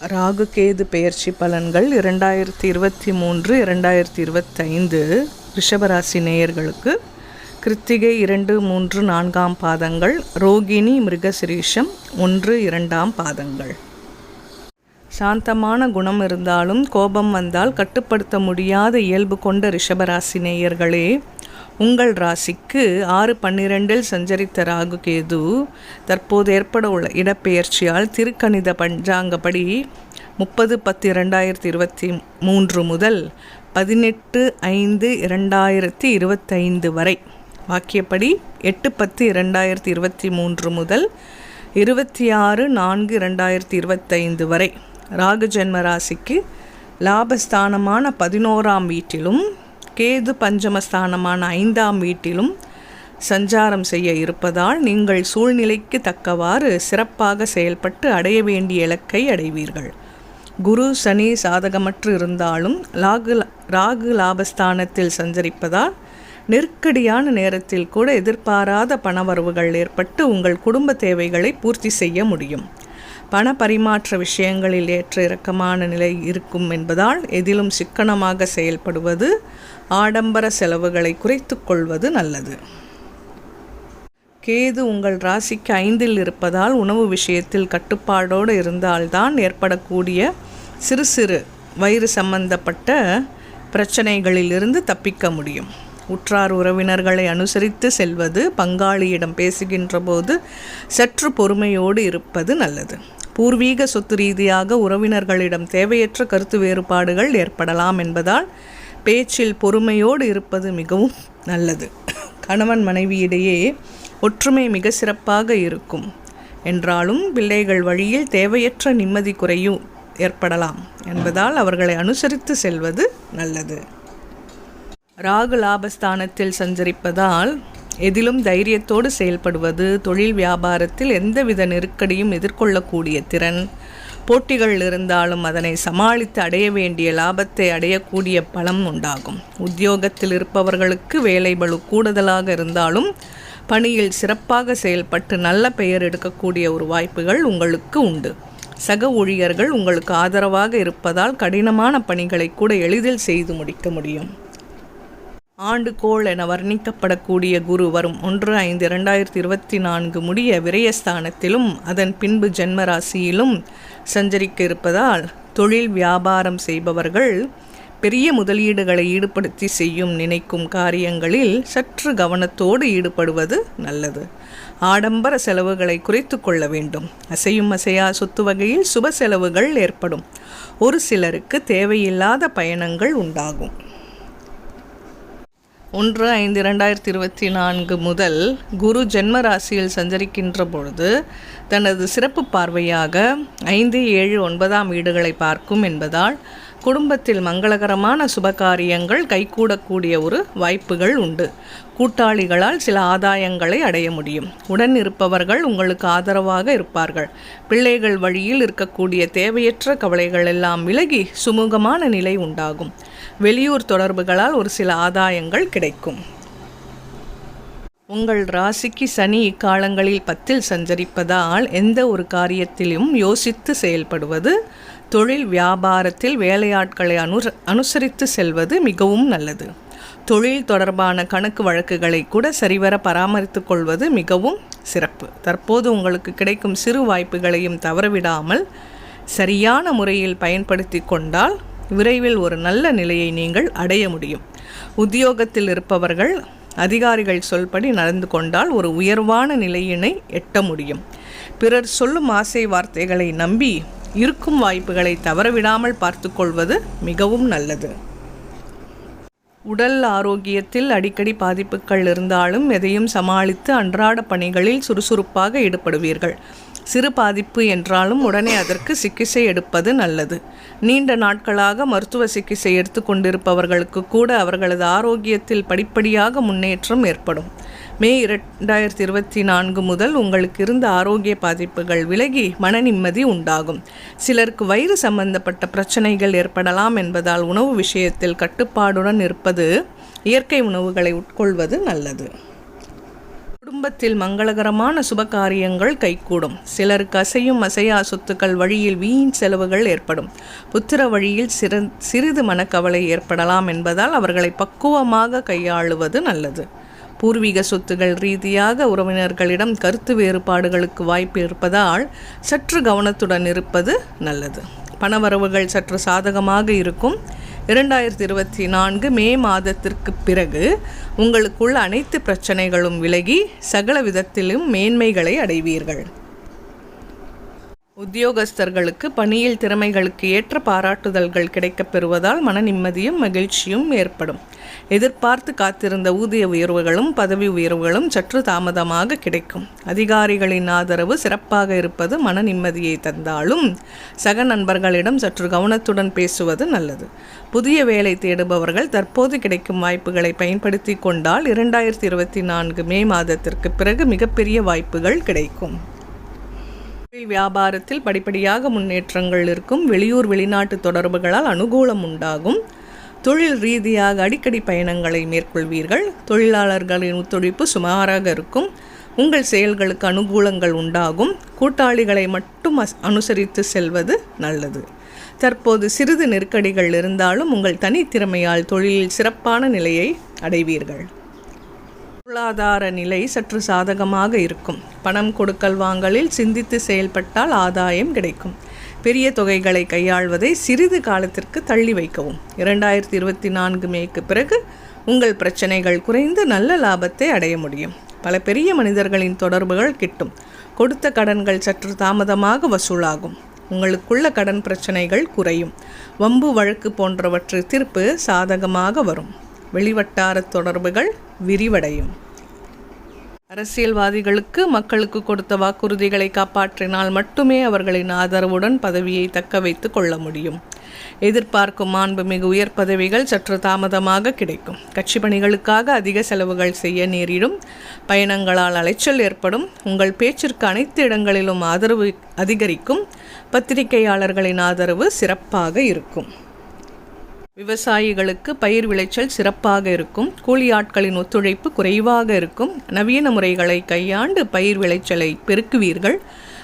ராகு கேது பெயர்ச்சி பலன்கள் இரண்டாயிரத்தி இருபத்தி மூன்று இரண்டாயிரத்தி இருபத்தைந்து ரிஷபராசி நேயர்களுக்கு கிருத்திகை இரண்டு மூன்று நான்காம் பாதங்கள் ரோகிணி மிருகசிரீஷம் ஒன்று இரண்டாம் பாதங்கள். சாந்தமான குணம் இருந்தாலும் கோபம் வந்தால் கட்டுப்படுத்த முடியாத இயல்பு கொண்ட ரிஷபராசி நேயர்களே உங்கள் ராசிக்கு ஆறு பன்னிரெண்டில் சஞ்சரித்த ராகு கேது தற்போது ஏற்பட உள்ள இடப்பெயர்ச்சியால் திருக்கணித பஞ்சாங்கப்படி முப்பது பத்து இரண்டாயிரத்தி இருபத்தி மூன்று முதல் பதினெட்டு ஐந்து இரண்டாயிரத்தி இருபத்தைந்து வரை. வாக்கியப்படி எட்டு பத்து இரண்டாயிரத்தி இருபத்தி மூன்று முதல் இருபத்தி ஆறு நான்கு இரண்டாயிரத்தி இருபத்தைந்து வரை. ராகு ஜென்ம ராசிக்கு லாபஸ்தானமான பதினோராம் வீட்டிலும் கேது பஞ்சமஸ்தானமான ஐந்தாம் வீட்டிலும் சஞ்சாரம் செய்ய இருப்பதால் நீங்கள் சூழ்நிலைக்கு தக்கவாறு சிறப்பாக செயல்பட்டு அடைய வேண்டிய இலக்கை அடைவீர்கள். குரு சனி சாதகமற்று இருந்தாலும் லாகு ராகு லாபஸ்தானத்தில் சஞ்சரிப்பதால் நெருக்கடியான நேரத்தில் கூட எதிர்பாராத பணவரவுகள் ஏற்பட்டு உங்கள் குடும்ப தேவைகளை பூர்த்தி செய்ய முடியும். பண பரிமாற்ற விஷயங்களில் ஏற்ற இறக்கமான நிலை இருக்கும் என்பதால் எதிலும் சிக்கனமாக செயல்படுவது ஆடம்பர செலவுகளை குறைத்து கொள்வது நல்லது. கேது உங்கள் ராசிக்கு ஐந்தில் இருப்பதால் உணவு விஷயத்தில் கட்டுப்பாடோடு இருந்தால்தான் ஏற்படக்கூடிய சிறு சிறு வயிறு சம்பந்தப்பட்ட பிரச்சனைகளிலிருந்து தப்பிக்க முடியும். உற்றார் உறவினர்களை அனுசரித்து செல்வது பங்காளியிடம் பேசுகின்ற போது சற்று பொறுமையோடு இருப்பது நல்லது. பூர்வீக சொத்து ரீதியாக உறவினர்களிடம் தேவையற்ற கருத்து வேறுபாடுகள் ஏற்படலாம் என்பதால் பேச்சில் பொறுமையோடு இருப்பது மிகவும் நல்லது. கணவன் மனைவியிடையே ஒற்றுமை மிக சிறப்பாக இருக்கும். என்றாலும் பிள்ளைகள் வழியில் தேவையற்ற நிம்மதி குறையும் ஏற்படலாம் என்பதால் அவர்களை அனுசரித்து செல்வது நல்லது. ராகு லாபஸ்தானத்தில் சஞ்சரிப்பதால் எதிலும் தைரியத்தோடு செயல்படுவது தொழில் வியாபாரத்தில் எந்தவித நெருக்கடியும் எதிர்கொள்ளக்கூடிய திறன். போட்டிகள் இருந்தாலும் அதனை சமாளித்து அடைய வேண்டிய லாபத்தை அடையக்கூடிய பலம் உண்டாகும். உத்தியோகத்தில் இருப்பவர்களுக்கு வேலை பளு கூடுதலாக இருந்தாலும் பணியில் சிறப்பாக செயல்பட்டு நல்ல பெயர் எடுக்கக்கூடிய ஒரு வாய்ப்புகள் உங்களுக்கு உண்டு. சக ஊழியர்கள் உங்களுக்கு ஆதரவாக இருப்பதால் கடினமான பணிகளை கூட எளிதில் செய்து முடிக்க முடியும். ஆண்டுகோள் என வர்ணிக்கப்படக்கூடிய குரு வரும் ஒன்று ஐந்து இரண்டாயிரத்தி இருபத்தி நான்கு முடிய விரயஸ்தானத்திலும் அதன் பின்பு ஜென்மராசியிலும் சஞ்சரிக்க இருப்பதால் தொழில் வியாபாரம் செய்பவர்கள் பெரிய முதலீடுகளை ஈடுபடுத்தி செய்யும் நினைக்கும் காரியங்களில் சற்று கவனத்தோடு ஈடுபடுவது நல்லது. ஆடம்பர செலவுகளை குறைத்து கொள்ள வேண்டும். அசையும் அசையா சொத்து வகையில் சுப செலவுகள் ஏற்படும். ஒரு சிலருக்கு தேவையில்லாத பயணங்கள் உண்டாகும். ஒன்று ஐந்து இரண்டாயிரத்தி இருபத்தி நான்கு முதல் குரு ஜென்ம ராசியில் சஞ்சரிக்கின்ற பொழுது தனது சிறப்பு பார்வையாக ஐந்து ஏழு ஒன்பதாம் வீடுகளை பார்க்கும் என்பதால் குடும்பத்தில் மங்களகரமான சுபகாரியங்கள் கைகூடக்கூடிய ஒரு வாய்ப்புகள் உண்டு. கூட்டாளிகளால் சில ஆதாயங்களை அடைய முடியும். உடன் இருப்பவர்கள் உங்களுக்கு ஆதரவாக இருப்பார்கள். பிள்ளைகள் வழியில் இருக்கக்கூடிய தேவையற்ற கவலைகள் எல்லாம் விலகி சுமூகமான நிலை உண்டாகும். வெளியூர் தொடர்புகளால் ஒரு சில ஆதாயங்கள் கிடைக்கும். உங்கள் ராசிக்கு சனி இக்காலங்களில் பத்தில் சஞ்சரிப்பதால் எந்த ஒரு காரியத்திலும் யோசித்து செயல்படுவது தொழில் வியாபாரத்தில் வேலையாட்களை அனு அனுசரித்து செல்வது மிகவும் நல்லது. தொழில் தொடர்பான கணக்கு வழக்குகளை கூட சரிவர பராமரித்து கொள்வது மிகவும் சிறப்பு. தற்போது உங்களுக்கு கிடைக்கும் சிறு வாய்ப்புகளையும் தவறவிடாமல் சரியான முறையில் பயன்படுத்தி கொண்டால் விரைவில் ஒரு நல்ல நிலையை நீங்கள் அடைய முடியும். உத்தியோகத்தில் இருப்பவர்கள் அதிகாரிகள் சொல்படி நடந்து கொண்டால் ஒரு உயர்வான நிலையினை எட்ட முடியும். பிறர் சொல்லும் ஆசை வார்த்தைகளை நம்பி இருக்கும் வாய்ப்புகளை தவறவிடாமல் பார்த்துக்கொள்வது மிகவும் நல்லது. உடல் ஆரோக்கியத்தில் அடிக்கடி பாதிப்புகள் இருந்தாலும் எதையும் சமாளித்து அன்றாட பணிகளில் சுறுசுறுப்பாக ஈடுபடுவீர்கள். சிறு பாதிப்பு என்றாலும் உடனே அதற்கு சிகிச்சை எடுப்பது நல்லது. நீண்ட நாட்களாக மருத்துவ சிகிச்சை எடுத்து கொண்டிருப்பவர்களுக்கு கூட அவர்களது ஆரோக்கியத்தில் படிப்படியாக முன்னேற்றம் ஏற்படும். மே இரண்டாயிரத்தி இருபத்தி நான்கு முதல் உங்களுக்கு இருந்த ஆரோக்கிய பாதிப்புகள் விலகி மன நிம்மதி உண்டாகும். சிலருக்கு வயிறு சம்பந்தப்பட்ட பிரச்சனைகள் ஏற்படலாம் என்பதால் உணவு விஷயத்தில் கட்டுப்பாடுடன் இருப்பது இயற்கை உணவுகளை உட்கொள்வது நல்லது. குடும்பத்தில் மங்களகரமான சுபகாரியங்கள் கைகூடும். சிலருக்கு அசையும் அசையா சொத்துக்கள் வழியில் வீண் செலவுகள் ஏற்படும். புத்திர வழியில் சிறு சிறிது மனக்கவலை ஏற்படலாம் என்பதால் அவர்களை பக்குவமாக கையாளுவது நல்லது. பூர்வீக சொத்துகள் ரீதியாக உறவினர்களிடம் கருத்து வேறுபாடுகளுக்கு வாய்ப்பு இருப்பதால் சற்று கவனத்துடன் இருப்பது நல்லது. பணவரவுகள் சற்று சாதகமாக இருக்கும். இரண்டாயிரத்தி இருபத்தி நான்கு மே மாதத்திற்கு பிறகு உங்களுக்குள் அனைத்து பிரச்சனைகளும் விலகி சகல விதத்திலும் மேன்மைகளை அடைவீர்கள். உத்தியோகஸ்தர்களுக்கு பணியில் திறமைகளுக்கு ஏற்ற பாராட்டுதல்கள் கிடைக்கப் பெறுவதால் மன நிம்மதியும் மகிழ்ச்சியும் ஏற்படும். எதிர்பார்த்து காத்திருந்த ஊதிய உயர்வுகளும் பதவி உயர்வுகளும் சற்று தாமதமாக கிடைக்கும். அதிகாரிகளின் ஆதரவு சிறப்பாக இருப்பது மன நிம்மதியை தந்தாலும் சக நண்பர்களிடம் சற்று கவனத்துடன் பேசுவது நல்லது. புதிய வேலை தேடுபவர்கள் தற்போது கிடைக்கும் வாய்ப்புகளை பயன்படுத்தி கொண்டால் இரண்டாயிரத்தி இருபத்தி நான்கு மே மாதத்திற்கு பிறகு மிகப்பெரிய வாய்ப்புகள் கிடைக்கும். வியாபாரத்தில் படிப்படியாக முன்னேற்றங்கள் இருக்கும். வெளியூர் வெளிநாட்டு தொடர்புகளால் அனுகூலம் உண்டாகும். தொழில் ரீதியாக அடிக்கடி பயணங்களை மேற்கொள்வீர்கள். தொழிலாளர்களின் ஒத்துழைப்பு சுமாராக இருக்கும். உங்கள் செயல்களுக்கு அனுகூலங்கள் உண்டாகும். கூட்டாளிகளை மட்டும் அனுசரித்து செல்வது நல்லது. தற்போது சிறிது நெருக்கடிகள் இருந்தாலும் உங்கள் தனித்திறமையால் தொழிலில் சிறப்பான நிலையை அடைவீர்கள். பொருளாதார நிலை சற்று சாதகமாக இருக்கும். பணம் கொடுக்கல் வாங்கலில் சிந்தித்து செயல்பட்டால் ஆதாயம் கிடைக்கும். பெரிய தொகைகளை கையாள்வதை சிறிது காலத்திற்கு தள்ளி வைக்கவும். இரண்டாயிரத்தி இருபத்தி நான்கு மேக்கு பிறகு உங்கள் பிரச்சனைகள் குறைந்து நல்ல லாபத்தை அடைய முடியும். பல பெரிய மனிதர்களின் தொடர்புகள் கிட்டும். கொடுத்த கடன்கள் சற்று தாமதமாக வசூலாகும். உங்களுக்குள்ள கடன் பிரச்சனைகள் குறையும். வம்பு வழக்கு போன்றவற்றை தீர்ப்பு சாதகமாக வரும். வெளிவட்டார தொடர்புகள் விரிவடையும். அரசியல்வாதிகளுக்கு மக்களுக்கு கொடுத்த வாக்குறுதிகளை காப்பாற்றினால் மட்டுமே அவர்களின் ஆதரவுடன் பதவியை தக்க வைத்து கொள்ள முடியும். எதிர்பார்க்கும் மாண்புமிகு உயர் பதவிகள் சற்று தாமதமாக கிடைக்கும். கட்சி பணிகளுக்காக அதிக செலவுகள் செய்ய நேரிடும். பயணங்களால் அலைச்சல் ஏற்படும். உங்கள் பேச்சிற்கு அனைத்து இடங்களிலும் ஆதரவு அதிகரிக்கும். பத்திரிகையாளர்களின் ஆதரவு சிறப்பாக இருக்கும். விவசாயிகளுக்கு பயிர் விளைச்சல் சிறப்பாக இருக்கும். கூலி ஆட்களின் ஒத்துழைப்பு குறைவாக இருக்கும். நவீன முறைகளை கையாண்டு பயிர் விளைச்சலை பெருக்குவீர்கள்.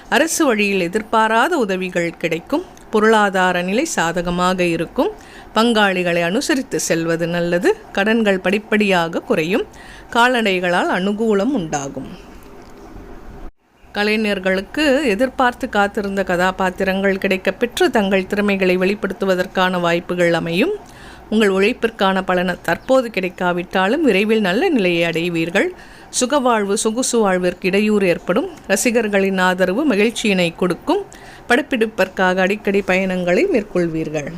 அரசு வழியில் எதிர்பாராத உதவிகள் கிடைக்கும். பொருளாதார நிலை சாதகமாக இருக்கும். பங்காளிகளை அனுசரித்து செல்வது நல்லது. கடன்கள் படிப்படியாக குறையும். கால்நடைகளால் அனுகூலம் உண்டாகும். கலைஞர்களுக்கு எதிர்பார்த்து காத்திருந்த கதாபாத்திரங்கள் கிடைக்கப்பெற்று தங்கள் திறமைகளை வெளிப்படுத்துவதற்கான வாய்ப்புகள் அமையும். உங்கள் உழைப்பிற்கான பலன தற்போது கிடைக்காவிட்டாலும் விரைவில் நல்ல நிலையை அடைவீர்கள். சுகவாழ்வு சொகுசு வாழ்விற்கு இடையூறு ஏற்படும். ரசிகர்களின் ஆதரவு மகிழ்ச்சியினை கொடுக்கும். படப்பிடிப்பிற்காக அடிக்கடி பயணங்களை மேற்கொள்வீர்கள்.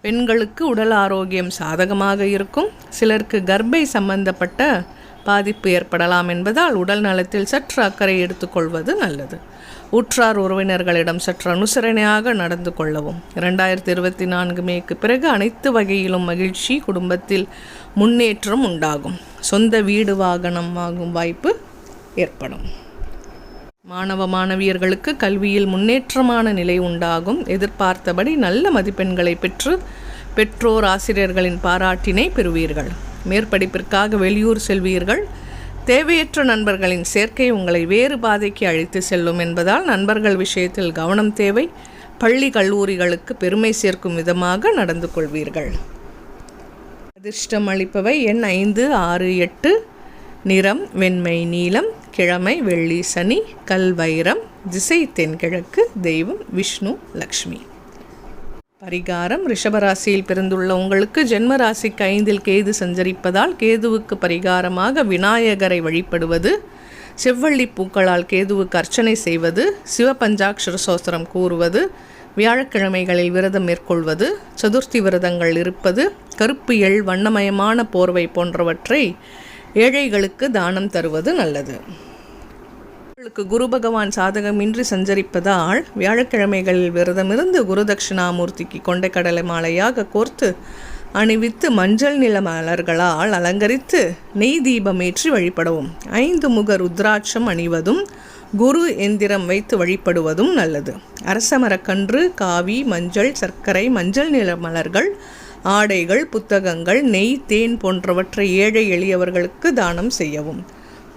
பெண்களுக்கு உடல் ஆரோக்கியம் சாதகமாக இருக்கும். சிலருக்கு கர்ப்பை சம்பந்தப்பட்ட பாதிப்பு ஏற்படலாம் என்பதால் உடல் நலத்தில் சற்று அக்கறை எடுத்துக்கொள்வது நல்லது. உற்றார் உறவினர்களிடம் சற்று அனுசரணையாக நடந்து கொள்ளவும். இரண்டாயிரத்தி இருபத்தி நான்கு மேக்கு பிறகு அனைத்து வகையிலும் மகிழ்ச்சி குடும்பத்தில் முன்னேற்றம் உண்டாகும். சொந்த வீடு வாகனம் வாங்கும் வாய்ப்பு ஏற்படும். மாணவ மாணவியர்களுக்கு கல்வியில் முன்னேற்றமான நிலை உண்டாகும். எதிர்பார்த்தபடி நல்ல மதிப்பெண்களை பெற்று பெற்றோர் ஆசிரியர்களின் பாராட்டினை பெறுவீர்கள். மேற்படிப்பிற்காக வெளியூர் செல்வீர்கள். தேவையற்ற நண்பர்களின் சேர்க்கை உங்களை வேறு பாதைக்கு அழைத்து செல்லும் என்பதால் நண்பர்கள் விஷயத்தில் கவனம் தேவை. பள்ளி கல்லூரிகளுக்கு பெருமை சேர்க்கும் விதமாக நடந்து கொள்வீர்கள். அதிர்ஷ்டம் அளிப்பவை எண் ஐந்து ஆறு எட்டு. நிறம் வெண்மை நீலம். கிழமை வெள்ளி சனி. கல் வைரம். திசை தென்கிழக்கு. தெய்வம் விஷ்ணு லக்ஷ்மி. பரிகாரம் ரிஷபராசியில் பிறந்துள்ள உங்களுக்கு ஜென்ம ராசிக்கு ஐந்தில் கேது சஞ்சரிப்பதால் கேதுவுக்கு பரிகாரமாக விநாயகரை வழிபடுவது செவ்வள்ளி பூக்களால் கேதுவுக்கு அர்ச்சனை செய்வது சிவபஞ்சாட்சர சோஸ்திரம் கூறுவது வியாழக்கிழமைகளில் விரதம் மேற்கொள்வது சதுர்த்தி விரதங்கள் இருப்பது கருப்பு எள் வண்ணமயமான போர்வை போன்றவற்றை ஏழைகளுக்கு தானம் தருவது நல்லது. உங்களுக்கு குரு பகவான் சாதகமின்றி சஞ்சரிப்பதால் வியாழக்கிழமைகளில் விரதமிருந்து குருதட்சிணாமூர்த்திக்கு கொண்டை கடலை மாலையாக கோர்த்து அணிவித்து மஞ்சள் நில மலர்களால் அலங்கரித்து நெய் தீபமேற்றி வழிபடவும். ஐந்து முக ருத்ராட்சம் அணிவதும் குரு எந்திரம் வைத்து வழிபடுவதும் நல்லது. அரசமரக்கன்று காவி மஞ்சள் சர்க்கரை மஞ்சள் நில மலர்கள் ஆடைகள் புத்தகங்கள் நெய் தேன் போன்றவற்றை ஏழை எளியவர்களுக்கு தானம் செய்யவும்.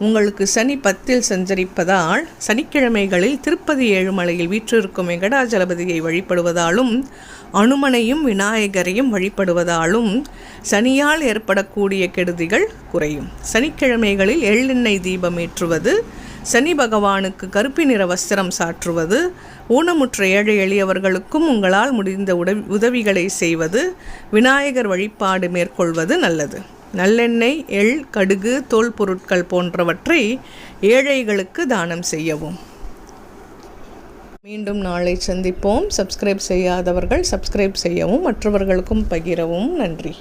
உங்களுக்கு சனி பத்தில் சஞ்சரிப்பதால் சனிக்கிழமைகளில் திருப்பதி ஏழுமலையில் வீற்றிருக்கும் வெங்கடாஜலபதியை வழிபடுவதாலும் அனுமனையும் விநாயகரையும் வழிபடுவதாலும் சனியால் ஏற்படக்கூடிய கெடுதிகள் குறையும். சனிக்கிழமைகளில் எள்ளெண்ணெய் தீபம் ஏற்றுவது சனி பகவானுக்கு கருப்பு நிற வஸ்திரம் சாற்றுவது ஊனமுற்ற ஏழை எளியவர்களுக்கும் உங்களால் முடிந்த உதவிகளை செய்வது விநாயகர் வழிபாடு மேற்கொள்வது நல்லது. நல்லெண்ணெய் எள் கடுகு தோல் பொருட்கள் போன்றவற்றை ஏழைகளுக்கு தானம் செய்யவும். மீண்டும் நாளை சந்திப்போம். சப்ஸ்கிரைப் செய்யாதவர்கள் சப்ஸ்கிரைப் செய்யவும் மற்றவர்களுக்கும் பகிரவும். நன்றி.